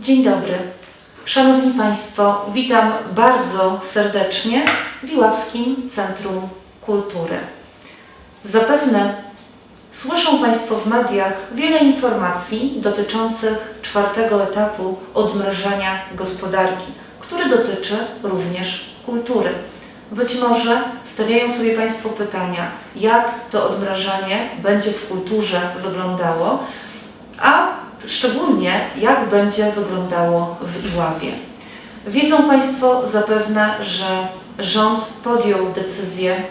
Dzień dobry. Szanowni Państwo, witam bardzo serdecznie w Iławskim Centrum Kultury. Zapewne słyszą Państwo w mediach wiele informacji dotyczących czwartego etapu odmrażania gospodarki, który dotyczy również kultury. Być może stawiają sobie Państwo pytania, jak to odmrażanie będzie w kulturze wyglądało, a szczególnie jak będzie wyglądało w Iławie. Wiedzą Państwo zapewne, że rząd podjął decyzje,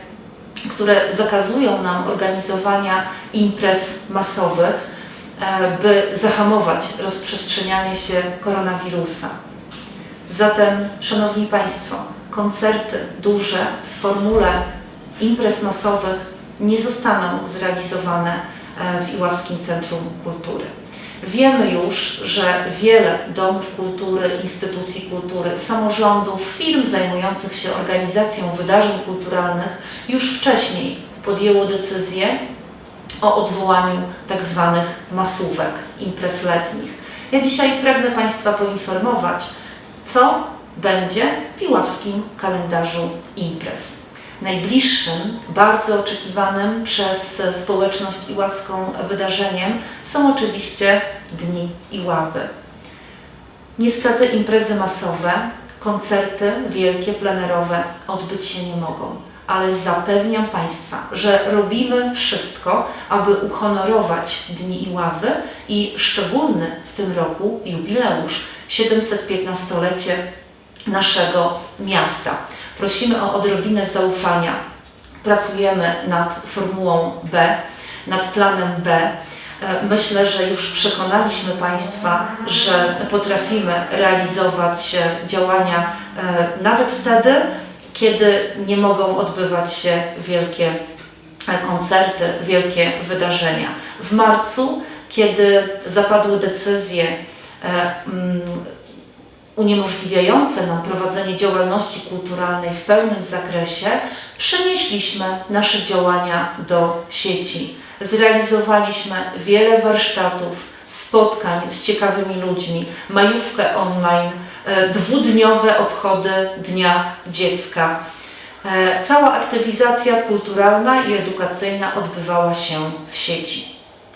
które zakazują nam organizowania imprez masowych, e, by zahamować rozprzestrzenianie się koronawirusa. Zatem, Szanowni Państwo, koncerty duże w formule imprez masowych nie zostaną zrealizowane e, w Iławskim Centrum Kultury. Wiemy już, że wiele domów kultury, instytucji kultury, samorządów, firm zajmujących się organizacją wydarzeń kulturalnych już wcześniej podjęło decyzję o odwołaniu tak zwanych masówek, imprez letnich. Ja dzisiaj pragnę Państwa poinformować, co będzie w Iławskim kalendarzu imprez. Najbliższym, bardzo oczekiwanym przez społeczność iławską wydarzeniem są oczywiście Dni Iławy. Niestety imprezy masowe, koncerty wielkie, plenerowe odbyć się nie mogą, ale zapewniam Państwa, że robimy wszystko, aby uhonorować Dni Iławy i szczególny w tym roku jubileusz 715-lecie naszego miasta. Prosimy o odrobinę zaufania. Pracujemy nad formułą B, nad planem B. E, Myślę, że już przekonaliśmy Państwa, że potrafimy realizować działania e, nawet wtedy, kiedy nie mogą odbywać się wielkie e, koncerty, wielkie wydarzenia. W marcu, kiedy zapadły decyzje uniemożliwiające nam prowadzenie działalności kulturalnej w pełnym zakresie, przenieśliśmy nasze działania do sieci. Zrealizowaliśmy wiele warsztatów, spotkań z ciekawymi ludźmi, majówkę online, e, dwudniowe obchody Dnia Dziecka. E, Cała aktywizacja kulturalna i edukacyjna odbywała się w sieci.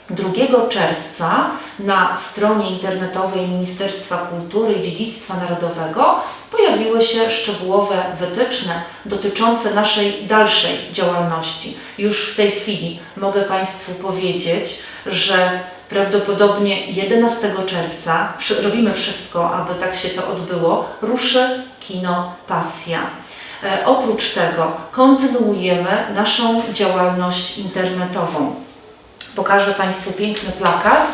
2 czerwca na stronie internetowej Ministerstwa Kultury i Dziedzictwa Narodowego pojawiły się szczegółowe wytyczne dotyczące naszej dalszej działalności. Już w tej chwili mogę Państwu powiedzieć, że prawdopodobnie 11 czerwca robimy wszystko, aby tak się to odbyło, ruszy kino Pasja. E, oprócz tego kontynuujemy naszą działalność internetową. Pokażę Państwu piękny plakat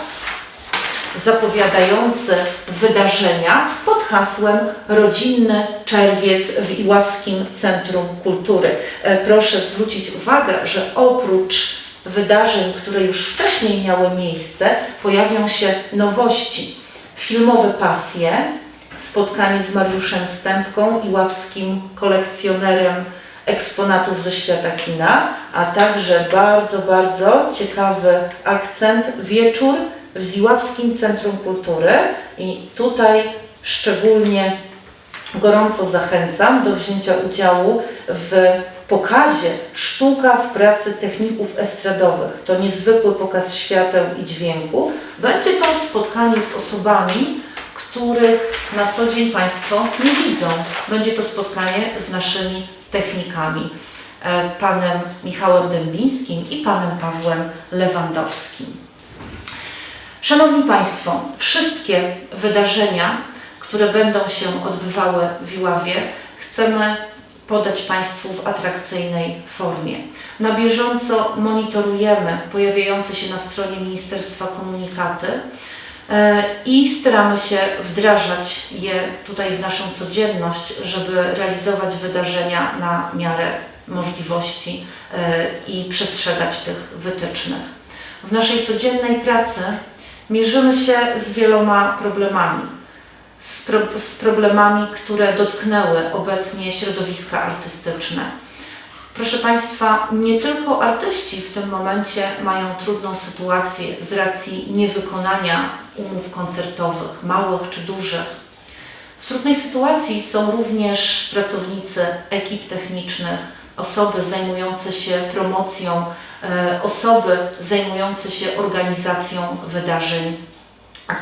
zapowiadający wydarzenia pod hasłem Rodzinny Czerwiec w Iławskim Centrum Kultury. E, Proszę zwrócić uwagę, że oprócz wydarzeń, które już wcześniej miały miejsce, pojawią się nowości. Filmowe pasje, spotkanie z Mariuszem Stępką, iławskim kolekcjonerem eksponatów ze świata kina, a także bardzo, bardzo ciekawy akcent wieczór w Ziławskim Centrum Kultury i tutaj szczególnie gorąco zachęcam do wzięcia udziału w pokazie Sztuka w pracy techników estradowych. To niezwykły pokaz świateł i dźwięku. Będzie to spotkanie z osobami, których na co dzień Państwo nie widzą. Będzie to spotkanie z naszymi technikami, e, panem Michałem Dębińskim i panem Pawłem Lewandowskim. Szanowni Państwo, wszystkie wydarzenia, które będą się odbywały w Iławie, chcemy podać Państwu w atrakcyjnej formie. Na bieżąco monitorujemy pojawiające się na stronie Ministerstwa komunikaty i staramy się wdrażać je tutaj w naszą codzienność, żeby realizować wydarzenia na miarę możliwości e, i przestrzegać tych wytycznych. W naszej codziennej pracy mierzymy się z wieloma problemami. Z, pro, z problemami, które dotknęły obecnie środowiska artystyczne. Proszę Państwa, nie tylko artyści w tym momencie mają trudną sytuację z racji niewykonania umów koncertowych, małych czy dużych. W trudnej sytuacji są również pracownicy ekip technicznych, osoby zajmujące się promocją, e, osoby zajmujące się organizacją wydarzeń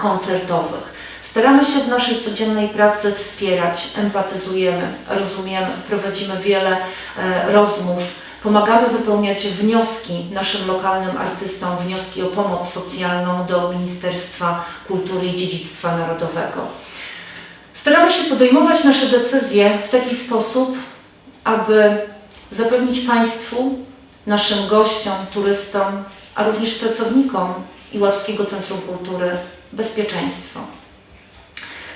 koncertowych. Staramy się w naszej codziennej pracy wspierać, empatyzujemy, rozumiemy, prowadzimy wiele e, rozmów, pomagamy wypełniać wnioski naszym lokalnym artystom, wnioski o pomoc socjalną do Ministerstwa Kultury i Dziedzictwa Narodowego. Staramy się podejmować nasze decyzje w taki sposób, aby zapewnić Państwu, naszym gościom, turystom, a również pracownikom Iławskiego Centrum Kultury bezpieczeństwo.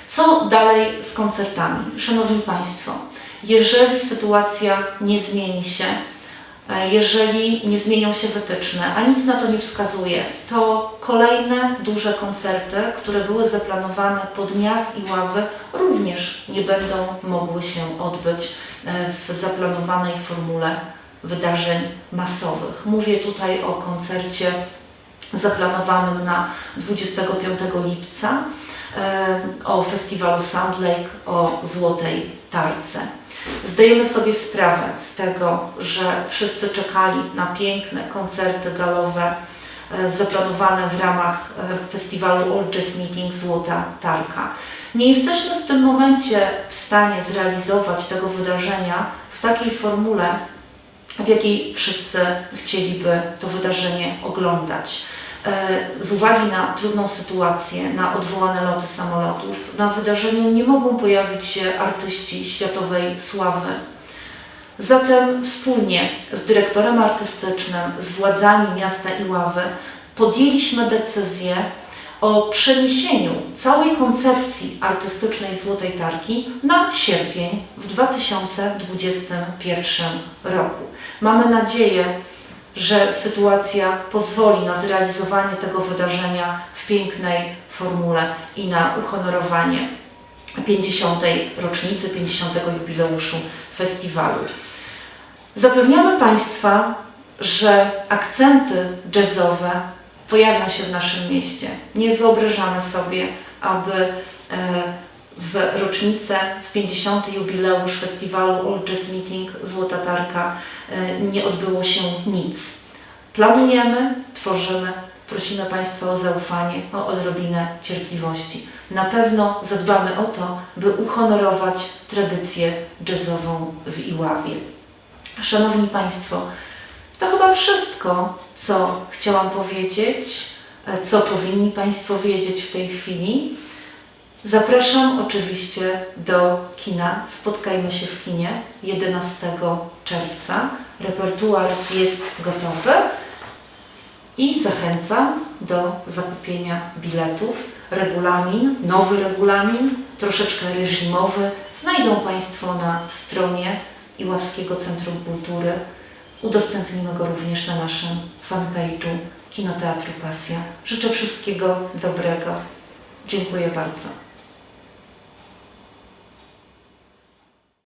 Co dalej z koncertami? Szanowni Państwo, jeżeli sytuacja nie zmieni się, jeżeli nie zmienią się wytyczne, a nic na to nie wskazuje, to kolejne duże koncerty, które były zaplanowane po dniach i ławy, również nie będą mogły się odbyć e, w zaplanowanej formule wydarzeń masowych. Mówię tutaj o koncercie zaplanowanym na 25 lipca, e, o festiwalu Sand Lake, o Złotej Tarce. Zdajemy sobie sprawę z tego, że wszyscy czekali na piękne koncerty galowe e, zaplanowane w ramach e, festiwalu All Jazz Meeting Złota Tarka. Nie jesteśmy w tym momencie w stanie zrealizować tego wydarzenia w takiej formule, w jakiej wszyscy chcieliby to wydarzenie oglądać. E, Z uwagi na trudną sytuację, na odwołane loty samolotów, na wydarzeniu nie mogą pojawić się artyści światowej sławy. Zatem wspólnie z dyrektorem artystycznym, z władzami miasta Iławy podjęliśmy decyzję o przeniesieniu całej koncepcji artystycznej Złotej Tarki na sierpień w 2021 roku. Mamy nadzieję, że sytuacja pozwoli na zrealizowanie tego wydarzenia w pięknej formule i na uhonorowanie 50. rocznicy, 50. jubileuszu festiwalu. Zapewniamy Państwa, że akcenty jazzowe pojawią się w naszym mieście. Nie wyobrażamy sobie, aby e, w rocznicę, w 50. jubileusz festiwalu All Jazz Meeting Złota Tarka nie odbyło się nic. Planujemy, tworzymy, prosimy Państwa o zaufanie, o odrobinę cierpliwości. Na pewno zadbamy o to, by uhonorować tradycję jazzową w Iławie. Szanowni Państwo, to chyba wszystko, co chciałam powiedzieć, e, co powinni Państwo wiedzieć w tej chwili. Zapraszam oczywiście do kina. Spotkajmy się w kinie 11 czerwca. Repertuar jest gotowy i zachęcam do zakupienia biletów. Regulamin, nowy regulamin, troszeczkę reżimowy, znajdą Państwo na stronie Iławskiego Centrum Kultury. Udostępnimy go również na naszym fanpage'u Kinoteatru Pasja. Życzę wszystkiego dobrego. Dziękuję bardzo.